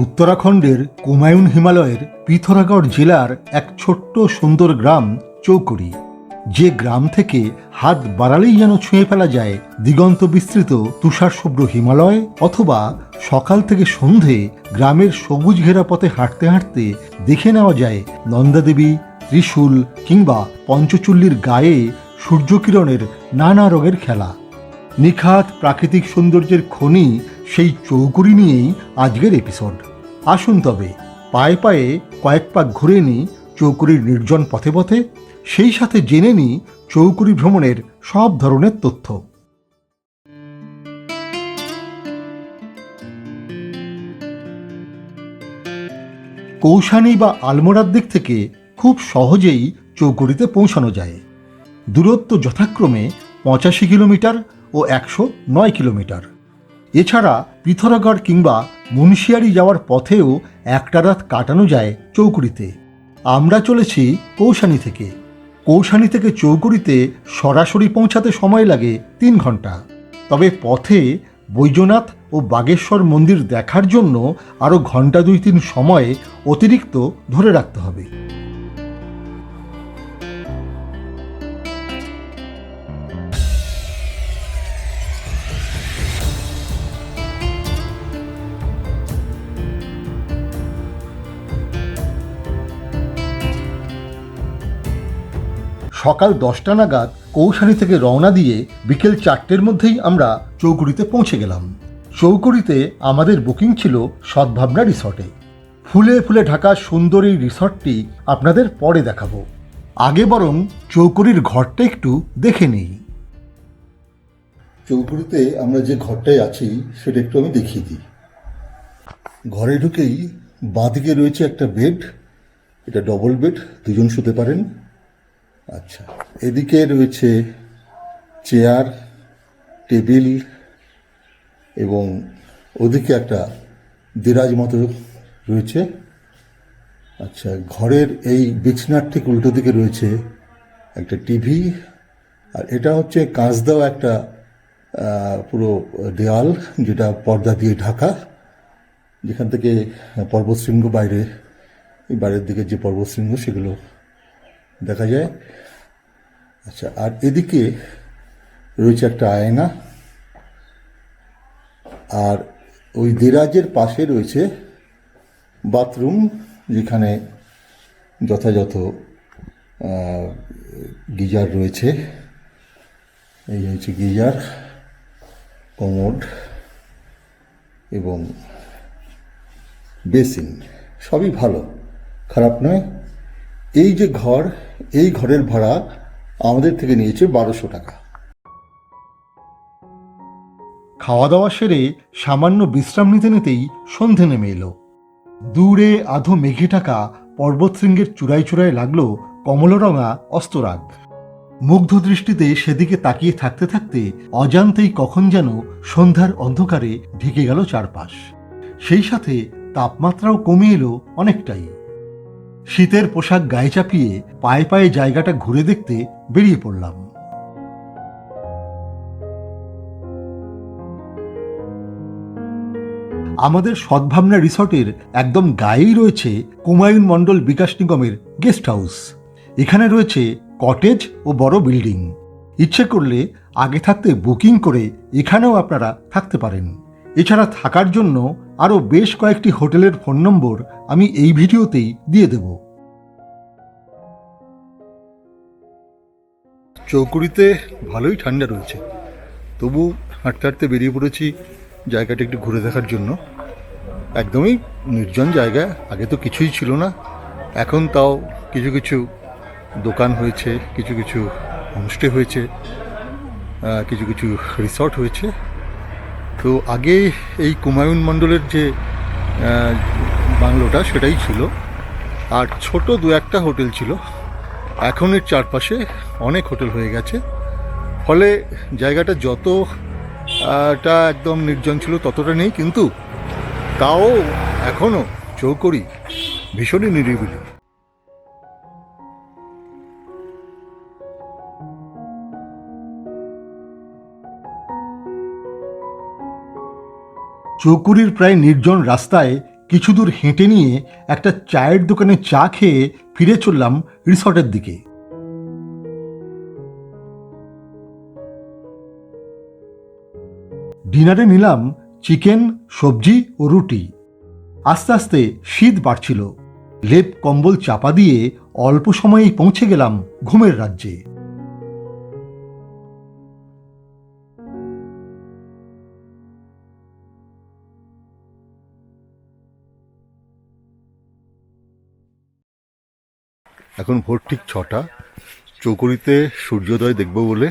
উত্তরাখণ্ডের কুমায়ুন হিমালয়ের পিথরাগড় জেলার এক ছোট্ট সুন্দর গ্রাম চৌকুড়ি। যে গ্রাম থেকে হাত বাড়ালেই যেন ছুঁয়ে ফেলা যায় দিগন্ত বিস্তৃত তুষারশুভ্র হিমালয় অথবা সকাল থেকে সন্ধে গ্রামের সবুজ ঘেরা পথে হাঁটতে হাঁটতে দেখে নেওয়া যায় নন্দাদেবী, ত্রিশূল কিংবা পঞ্চচুল্লির গায়ে সূর্যকিরণের নানা রঙের খেলা। নিখাত প্রাকৃতিক সৌন্দর্যের খনি সেই চৌকুড়ি নিয়েই আজকের এপিসোড আসুন তবে, পায়ে পায়ে কয়েক পাক ঘুরে নিই চৌকুড়ির নির্জন পথে পথে, সেই সাথে জেনে নিই চৌকুরি ভ্রমণের সব ধরনের তথ্য। কৌশানি বা আলমোড়ার দিক থেকে খুব সহজেই চৌকুরিতে পৌঁছানো যায়। দূরত্ব যথাক্রমে পঁচাশি কিলোমিটার ও একশো নয় কিলোমিটার। এছাড়া পিথরাগড় কিংবা মুন্সিয়ারি যাওয়ার পথেও একটা রাত কাটানো যায় চৌকুড়িতে। আমরা চলেছি কৌশানি থেকে। কৌশানী থেকে চৌকুড়িতে সরাসরি পৌঁছাতে সময় লাগে তিন ঘণ্টা। তবে পথে বৈদ্যনাথ ও বাগেশ্বর মন্দির দেখার জন্য আরও ঘণ্টা দুই তিন সময় অতিরিক্ত ধরে রাখতে হবে। সকাল দশটা নাগাদ কৌশানী থেকে রওনা দিয়ে বিকেল চারটের মধ্যেই আমরা চৌকুড়িতে পৌঁছে গেলাম। চৌকুড়িতে আমাদের বুকিং ছিল সদ্ভাবনা রিসর্টে। ফুলে ফুলে ঢাকা সুন্দর এই রিসর্টটি আপনাদের পরে দেখাবো। আগে বরং চৌকুড়ির ঘরটা একটু দেখে নিই। চৌকুড়িতে আমরা যে ঘরটায় আছি, সেটা একটু আমি দেখিয়ে দিই। ঘরে ঢুকেই বাঁদিকে রয়েছে একটা বেড, এটা ডবল বেড দুজন শুতে পারেন। আচ্ছা। এদিকে রয়েছে চেয়ার, টেবিল এবং ওদিকে একটা দেরাজ মতো রয়েছে। আচ্ছা ঘরের এই বিছনার ঠিক উল্টো দিকে রয়েছে একটা টিভি আর এটা হচ্ছে কাঁচ দেওয়া একটা পুরো দেয়াল যেটা পর্দা দিয়ে ঢাকা। যেখান থেকে পর্বতশৃঙ্গ বাইরে বাইরের দিকে যে পর্বতশৃঙ্গ সেগুলো দেখা যায়। আচ্ছা আর এদিকে রয়েছে একটা আয়না। আর ওই দেরাজের পাশে রয়েছে বাথরুম, যেখানে যথাযথ গিজার রয়েছে। এই হচ্ছে গিজার, কমোড এবং বেসিন। সবই ভালো, খারাপ নয়। এই যে ঘর, এই ঘরের ভাড়া আমাদের থেকে নিয়েছে বারোশো টাকা। খাওয়া দাওয়া সেরে সামান্য বিশ্রাম নিতে নিতেই সন্ধে নেমে এলো। দূরে আধো মেঘে টাকা পর্বতশৃঙ্গের চূড়ায় চূড়ায় লাগল কমলরঙা অস্তরাগ। মুগ্ধ দৃষ্টিতে সেদিকে তাকিয়ে থাকতে থাকতে অজান্তেই কখন যেন সন্ধ্যার অন্ধকারে ঢেকে গেল চারপাশ। সেই সাথে তাপমাত্রাও কমে এলো অনেকটাই। শীতের পোশাক গায়ে চাপিয়ে পায়ে পায়ে জায়গাটা ঘুরে দেখতে বেরিয়ে পড়লাম। আমাদের সদ্ভাবনা রিসর্টের একদম গায়েই রয়েছে কুমায়ুন মণ্ডল বিকাশ নিগমের গেস্ট হাউস। এখানে রয়েছে কটেজ ও বড় বিল্ডিং। ইচ্ছে করলে আগে থাকতে বুকিং করে এখানেও আপনারা থাকতে পারেন। এছাড়া থাকার জন্য আরও বেশ কয়েকটি হোটেলের ফোন নম্বর আমি এই ভিডিওতেই দিয়ে দেব। চৌকুড়িতে ভালোই ঠান্ডা রয়েছে। তবু হাঁটতে হাঁটতে বেরিয়ে পড়েছি জায়গাটা একটু ঘুরে দেখার জন্য। একদমই নির্জন জায়গা, আগে তো কিছুই ছিল না। এখন তাও কিছু কিছু দোকান হয়েছে, কিছু কিছু হোমস্টে হয়েছে কিছু কিছু রিসর্ট হয়েছে। তো আগে এই কুমায়ুন মণ্ডলের যে বাংলোটা সেটাই ছিল। আর ছোট দু একটা হোটেল ছিল। এখন এর চারপাশে অনেক হোটেল হয়ে গেছে। ফলে জায়গাটা যত আহ, টা একদম নির্জন ছিল ততটা নেই কিন্তু তাও এখনও চৌকড়ি ভীষণই নিরিবিলি। চৌকুড়ির প্রায় নির্জন রাস্তায় কিছু দূর হেঁটে নিয়ে একটা চায়ের দোকানে চা খেয়ে ফিরে চললাম রিসর্টের দিকে। ডিনারে নিলাম চিকেন, সবজি ও রুটি। আস্তে আস্তে শীত বাড়ছিল। লেপ কম্বল চাপা দিয়ে অল্প সময়েই পৌঁছে গেলাম ঘুমের রাজ্যে। এখন ভোর ঠিক ছটা। চৌকড়িতে সূর্যোদয় দেখব বলে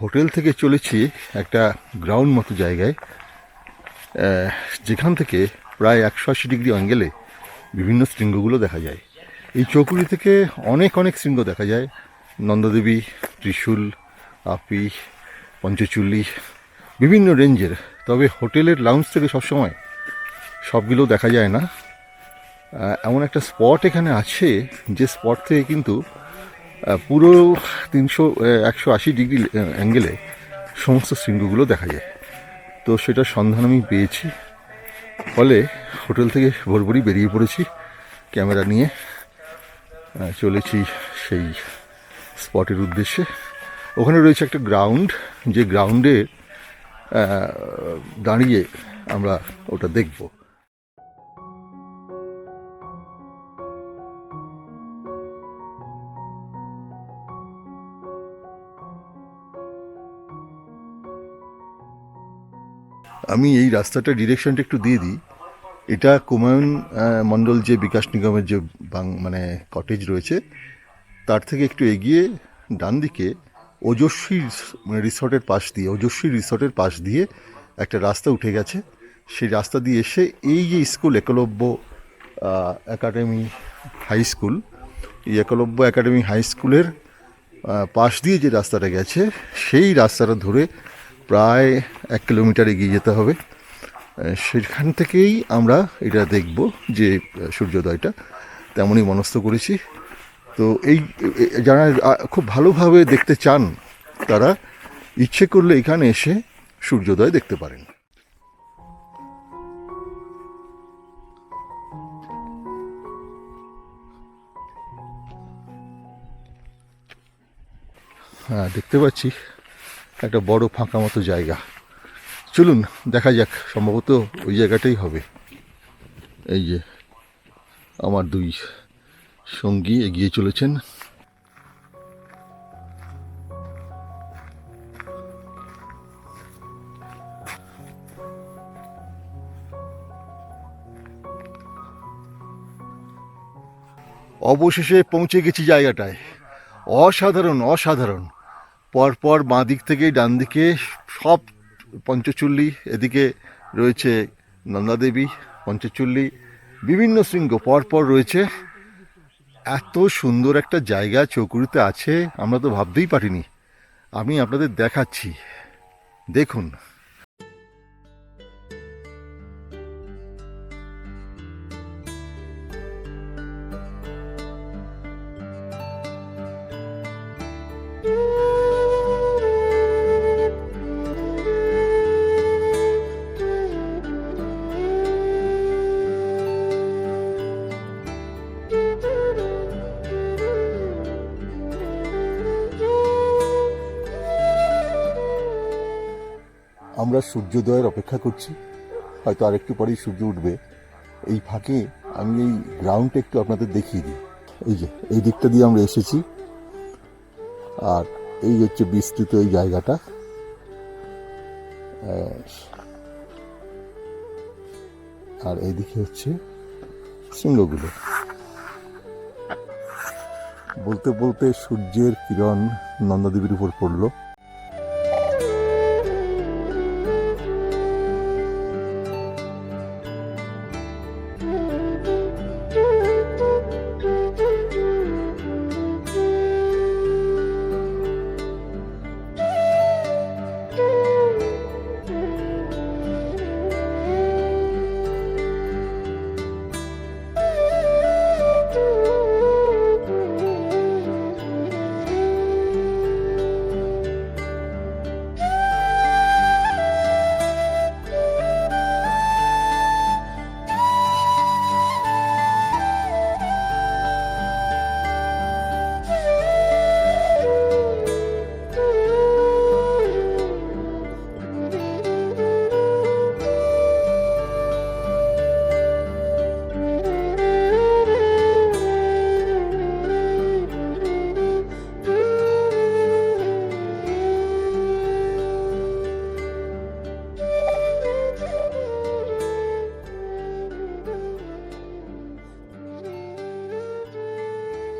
হোটেল থেকে চলেছি একটা গ্রাউন্ড মতো জায়গায় যেখান থেকে প্রায় একশো আশি ডিগ্রি অ্যাঙ্গেলে বিভিন্ন শৃঙ্গগুলো দেখা যায়। এই চৌকুড়ি থেকে অনেক অনেক শৃঙ্গ দেখা যায়। নন্দাদেবী, ত্রিশূল, আপি, পঞ্চচুল্লি, বিভিন্ন রেঞ্জের। তবে হোটেলের লাউঞ্জ থেকে সবসময় সবগুলো দেখা যায় না। এমন একটা স্পট এখানে আছে যে স্পট থেকে কিন্তু পুরো তিনশো একশো আশি ডিগ্রি অ্যাঙ্গেলে সমস্ত শৃঙ্গগুলো দেখা যায়। তো সেটার সন্ধান আমি পেয়েছি। ফলে হোটেল থেকে ভোরভরই বেরিয়ে পড়েছি। ক্যামেরা নিয়ে চলেছি সেই স্পটের উদ্দেশ্যে। ওখানে রয়েছে একটা গ্রাউন্ড যে গ্রাউন্ডে দাঁড়িয়ে আমরা ওটা দেখব। আমি এই রাস্তাটার ডিরেকশনটা একটু দিয়ে দিই। এটা কুমায়ুন মণ্ডল যে বিকাশ নিগমের যে বাং- মানে কটেজ রয়েছে, তার থেকে একটু এগিয়ে ডান দিকে ওজস্বী মানে রিসর্টের পাশ দিয়ে, ওজস্বী রিসর্টের পাশ দিয়ে একটা রাস্তা উঠে গেছে। সেই রাস্তা দিয়ে এসে এই যে school, Eklavya academy high school এই একলব্য একাডেমি হাই স্কুলের পাশ দিয়ে যে রাস্তাটা গেছে, সেই রাস্তাটা ধরে প্রায় এক কিলোমিটার এগিয়ে যেতে হবে। সেখান থেকেই আমরা এটা দেখব যে সূর্যোদয়টা তেমনই মনস্থ করেছি। তো এই যারা খুব ভালোভাবে দেখতে চান, তারা ইচ্ছে করলে এখানে এসে সূর্যোদয় দেখতে পারেন। হ্যাঁ দেখতে পাচ্ছি। একটা বড় ফাঁকা মতো জায়গা। চলুন, দেখা যাক, সম্ভবত ওই জায়গাটাই হবে। এই যে, আমার দুই সঙ্গী এগিয়ে চলেছেন। অবশেষে পৌঁছে গেছি জায়গাটায়। অসাধারণ অসাধারণ। পরপর বাঁ দিক থেকে ডান দিকে সব পঞ্চচুল্লি, এদিকে রয়েছে নন্দাদেবী পঞ্চচুল্লি, বিভিন্ন শৃঙ্গ পরপর রয়েছে। এত সুন্দর একটা জায়গা চৌকুরিতে আছে, আমরা তো ভাবতেই পারিনি। আমি আপনাদের দেখাচ্ছি। দেখুন। আমরা সূর্যোদয়ের অপেক্ষা করছি। হয়তো আর একটু পরেই সূর্য উঠবে। এই ফাঁকে আমি এই গ্রাউন্ডটা একটু আপনাদের দেখিয়ে দিই। এই যে, এই দিকটা দিয়ে আমরা এসেছি। আর এই হচ্ছে বিস্তৃত এই জায়গাটা। আর এইদিকে হচ্ছে শৃঙ্গগুলো। বলতে বলতে সূর্যের কিরণ নন্দাদেবীর উপর পড়ল।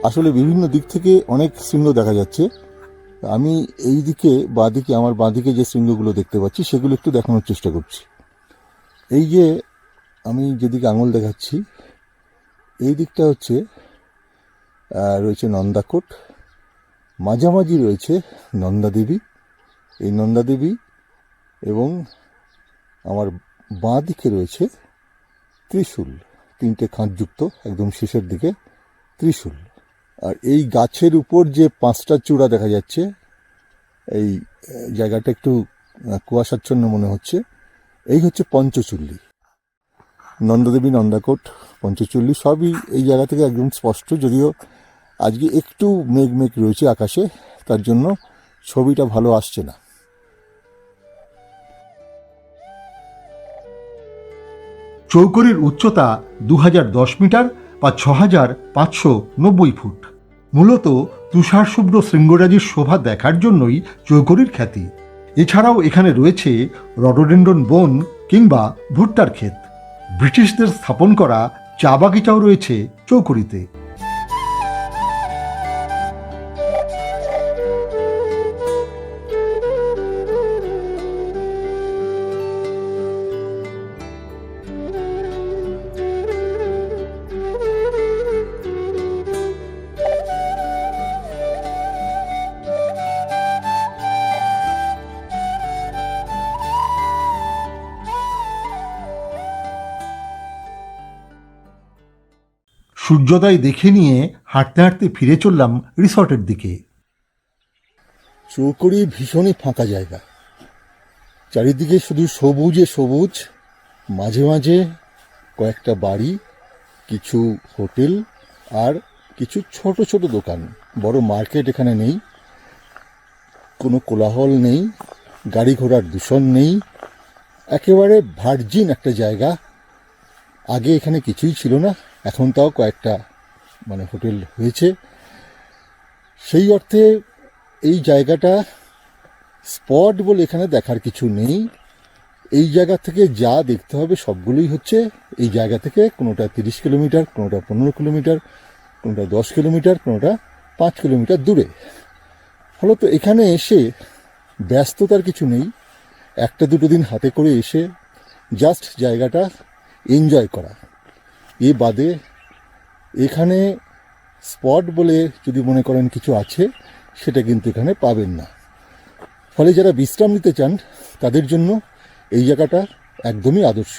আসলে বিভিন্ন দিক থেকে অনেক শৃঙ্গ দেখা যাচ্ছে। আমি এই দিকে বাঁদিকে আমার বাঁদিকে যে শৃঙ্গগুলো দেখতে পাচ্ছি, সেগুলো একটু দেখানোর চেষ্টা করছি। এই যে আমি যেদিকে আঙুল দেখাচ্ছি, এই দিকটা হচ্ছে রয়েছে নন্দাকোট। মাঝামাঝি রয়েছে নন্দাদেবী। এই নন্দাদেবী এবং আমার বাঁ দিকে রয়েছে ত্রিশূল। তিনটে খাঁজযুক্ত, একদম শেষের দিকে ত্রিশূল। আর এই গাছের উপর যে পাঁচটা চূড়া দেখা যাচ্ছে, এই জায়গাটা একটু কুয়াশাচ্ছন্ন মনে হচ্ছে, এই হচ্ছে পঞ্চচুল্লি। নন্দদেবী নন্দাকোট, পঞ্চচুল্লি, সবই এই জায়গা থেকে একদম স্পষ্ট, যদিও আজকে একটু মেঘ মেঘ রয়েছে আকাশে, তার জন্য ছবিটা ভালো আসছে না। চৌকরির উচ্চতা দু হাজার দশ মিটার বা ছ হাজার পাঁচশো নব্বই ফুট। মূলত তুষার শুভ্র শৃঙ্গরাজির শোভা দেখার জন্যই চৌকরির খ্যাতি। এছাড়াও এখানে রয়েছে রডোডেন্ডন বন কিংবা ভুট্টার ক্ষেত। ব্রিটিশদের স্থাপন করা চা বাগিচাও রয়েছে চৌকরিতে সূর্যোদয় দেখে নিয়ে হাঁটতে হাঁটতে ফিরে চললাম রিসর্টের দিকে। চৌকড়ি ভীষণই ফাঁকা জায়গা। চারিদিকে শুধু সবুজে সবুজ, মাঝে মাঝে কয়েকটা বাড়ি, কিছু হোটেল আর কিছু ছোট ছোট দোকান। বড় মার্কেট এখানে নেই, কোনো কোলাহল নেই, গাড়ি ঘোড়ার দূষণ নেই, একেবারে ভার্জিন একটা জায়গা। আগে এখানে কিছুই ছিল না। এখন তাও কয়েকটা মানে হোটেল হয়েছে। সেই অর্থে এই জায়গাটা স্পট বলে এখানে দেখার কিছু নেই। এই জায়গা থেকে যা দেখতে হবে সবগুলোই হচ্ছে এই জায়গা থেকে কোনোটা তিরিশ কিলোমিটার, কোনোটা পনেরো কিলোমিটার, কোনোটা দশ কিলোমিটার, কোনোটা পাঁচ কিলোমিটার দূরে। ফলত এখানে এসে ব্যস্ততার কিছু নেই। একটা দুটো দিন হাতে করে এসে জাস্ট জায়গাটা এনজয় করা। এ বাদে এখানে স্পট বলে যদি মনে করেন কিছু আছে, সেটা কিন্তু এখানে পাবেন না। ফলে যারা বিশ্রাম নিতে চান, তাদের জন্য এই জায়গাটা একদমই আদর্শ।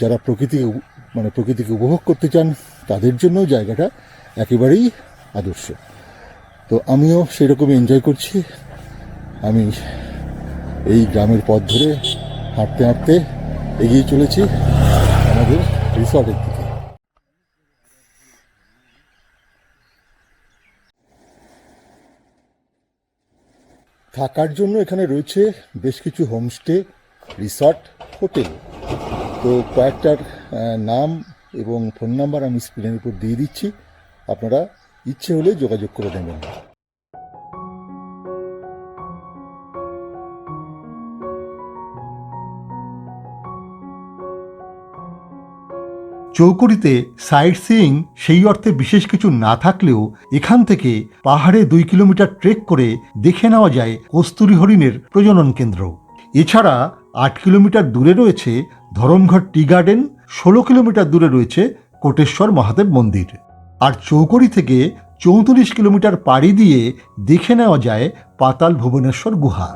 যারা প্রকৃতি মানে প্রকৃতিকে উপভোগ করতে চান, তাদের জন্য জায়গাটা একেবারেই আদর্শ। তো আমিও সেরকম এনজয় করছি। আমি এই গ্রামের পথ ধরে হাঁটতে হাঁটতে এগিয়ে চলেছি আমাদের রিসর্টের দিকে। থাকার জন্য এখানে রয়েছে বেশ কিছু হোমস্টে, রিসর্ট, হোটেল। তো কয়েকটার নাম এবং ফোন নাম্বার আমি স্ক্রিনের উপর দিয়ে দিচ্ছি। আপনারা ইচ্ছে হলে যোগাযোগ করে নেবেন। চৌকরিতে সাইট সিইং সেই অর্থে বিশেষ কিছু না থাকলেও এখান থেকে পাহাড়ে দুই কিলোমিটার ট্রেক করে দেখে নেওয়া যায় কস্তুরী হরিণের প্রজনন কেন্দ্র। এছাড়া আট কিলোমিটার দূরে রয়েছে ধরমঘর টি গার্ডেন, ষোলো কিলোমিটার দূরে রয়েছে কোটেশ্বর মহাদেব মন্দির। আর চৌকরি থেকে চৌত্রিশ কিলোমিটার পাড়ি দিয়ে দেখে নেওয়া যায় পাতাল ভুবনেশ্বর গুহা।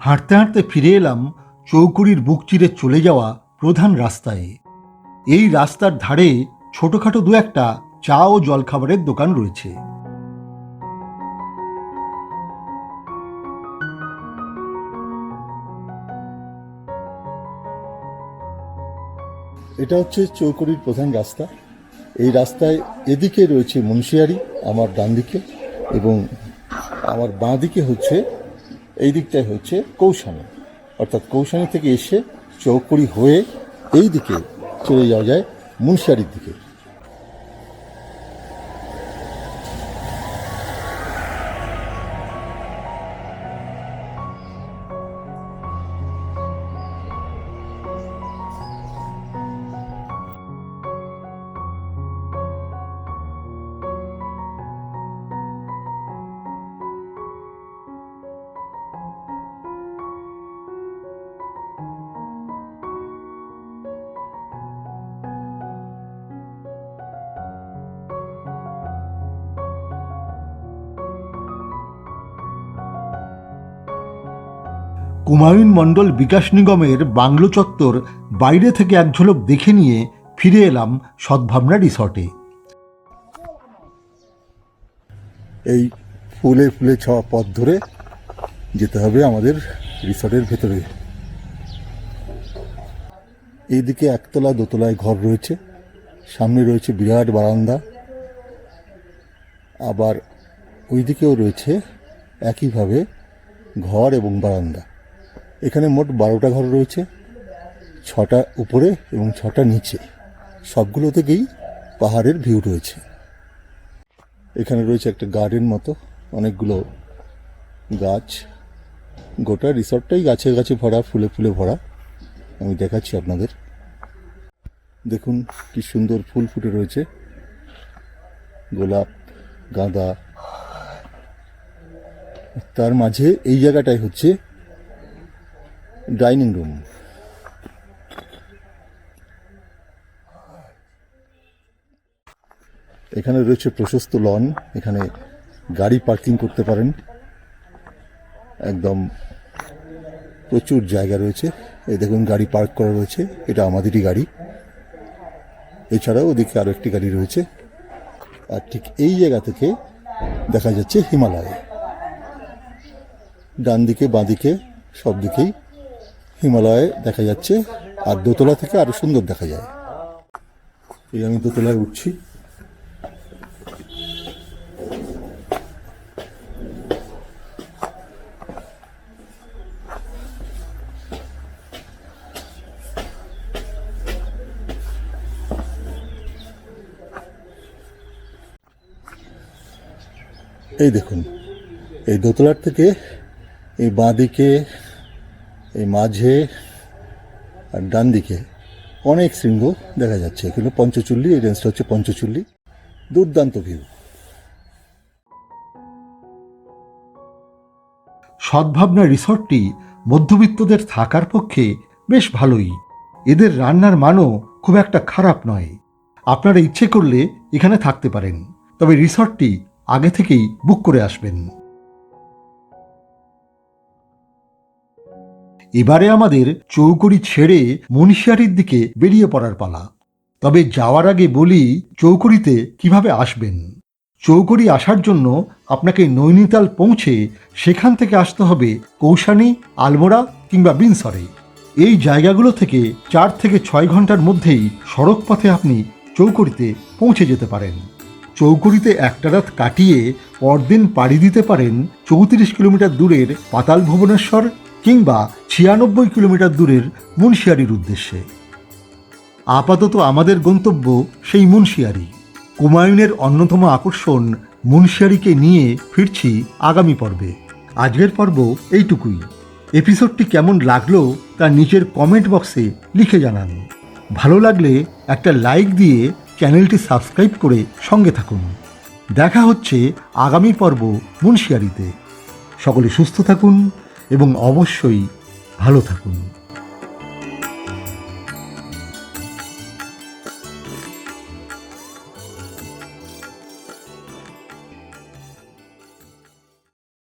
হাঁটতে হাঁটতে ফিরে এলাম চৌকুড়ির বুক চিরে চলে যাওয়া প্রধান রাস্তায়। এই রাস্তার ধারে ছোটখাটো দু একটা চা ও জলখাবারের দোকান রয়েছে। এটা হচ্ছে চৌকড়ির প্রধান রাস্তা। এই রাস্তায় এদিকে রয়েছে মুন্সিয়ারি, আমার ডান দিকে, এবং আমার বাঁ দিকে হচ্ছে, এই দিকটায় হচ্ছে কৌশানি। অর্থাৎ কৌশানি থেকে এসে চৌকড়ি হয়ে এই দিকে চলে যাওয়া যায় মুন্সিয়ারির দিকে। কুমায়ুন মণ্ডল বিকাশ নিগমের বাংলো চত্বর বাইরে থেকে এক ঝলক দেখে নিয়ে ফিরে এলাম সদ্ভাবনা রিসর্টে। এই ফুলে ফুলে ছাওয়া পথ ধরে যেতে হবে আমাদের রিসর্টের ভেতরে। এইদিকে একতলা দোতলায় ঘর রয়েছে, সামনে রয়েছে বিরাট বারান্দা, আবার ওইদিকেও রয়েছে একইভাবে ঘর এবং বারান্দা। এখানে মোট বারোটা ঘর রয়েছে, ছটা উপরে এবং ছটা নিচে। সবগুলো থেকেই পাহাড়ের ভিউ রয়েছে। এখানে রয়েছে একটা গার্ডেন মতো, অনেকগুলো গাছ। গোটা রিসর্টটাই গাছে গাছে ভরা, ফুলে ফুলে ভরা। আমি দেখাচ্ছি আপনাদের। দেখুন কি সুন্দর ফুল ফুটে রয়েছে। গোলাপ, গাঁদা। তার মাঝে এই জায়গাটাই হচ্ছে ডাইনিং রুম। এখানে রয়েছে প্রশস্ত লন, এখানে গাড়ি পার্কিং করতে পারেন। একদম প্রচুর জায়গা রয়েছে। এই দেখুন, গাড়ি পার্ক করা রয়েছে। এটা আমাদেরই গাড়ি। এছাড়াও ওদিকে আরও একটি গাড়ি রয়েছে। আর ঠিক এই জায়গা থেকে দেখা যাচ্ছে হিমালয়। ডান দিকে বাঁ দিকে সব দিকেই হিমালয় দেখা যাচ্ছে, আর দোতলা থেকে আরও সুন্দর দেখা যায়। এই আমি দোতলায় উঠছি। এই দেখুন, এই দোতলার থেকে এই বাঁ দিকে এই মাঝে আর ডান দিকে অনেক শৃঙ্গ দেখা যাচ্ছে। এখানে পঞ্চচুল্লি, এই রেঞ্জটা হচ্ছে পঞ্চচুল্লি। দুর্দান্ত ভিউ সদ্ভাবনা রিসর্টটি মধ্যবিত্তদের থাকার পক্ষে বেশ ভালোই। এদের রান্নার মানও খুব একটা খারাপ নয়। আপনারা ইচ্ছে করলে এখানে থাকতে পারেন। তবে রিসর্টটি আগে থেকেই বুক করে আসবেন। এবারে আমাদের চৌকড়ি ছেড়ে মনীষিয়ারির দিকে বেরিয়ে পড়ার পালা। তবে যাওয়ার আগে বলি, চৌকড়িতে কীভাবে আসবেন? চৌকড়ি আসার জন্য আপনাকে নৈনিতাল পৌঁছে সেখান থেকে আসতে হবে কৌশানী, আলমোড়া কিংবা বিনসরে। এই জায়গাগুলো থেকে চার থেকে ছয় ঘণ্টার মধ্যেই সড়ক পথে আপনি চৌকড়িতে পৌঁছে যেতে পারেন। চৌকড়িতে একটা রাত কাটিয়ে পরদিন পাড়ি দিতে পারেন চৌত্রিশ কিলোমিটার দূরের পাতাল ভুবনেশ্বর কিংবা ছিয়ানব্বই কিলোমিটার দূরের মুন্সিয়ারির উদ্দেশ্যে। আপাতত আমাদের গন্তব্য সেই মুন্সিয়ারি কুমায়ুনের অন্যতম আকর্ষণ মুন্সিয়ারিকে নিয়ে ফিরছি আগামী পর্বে। আজকের পর্ব এইটুকুই। এপিসোডটি কেমন লাগল তা নিচের কমেন্ট বক্সে লিখে জানান। ভালো লাগলে একটা লাইক দিয়ে চ্যানেলটি সাবস্ক্রাইব করে সঙ্গে থাকুন। দেখা হচ্ছে আগামী পর্ব মুন্সিয়ারিতে সকলে সুস্থ থাকুন এবং অবশ্যই ভালো থাকুন।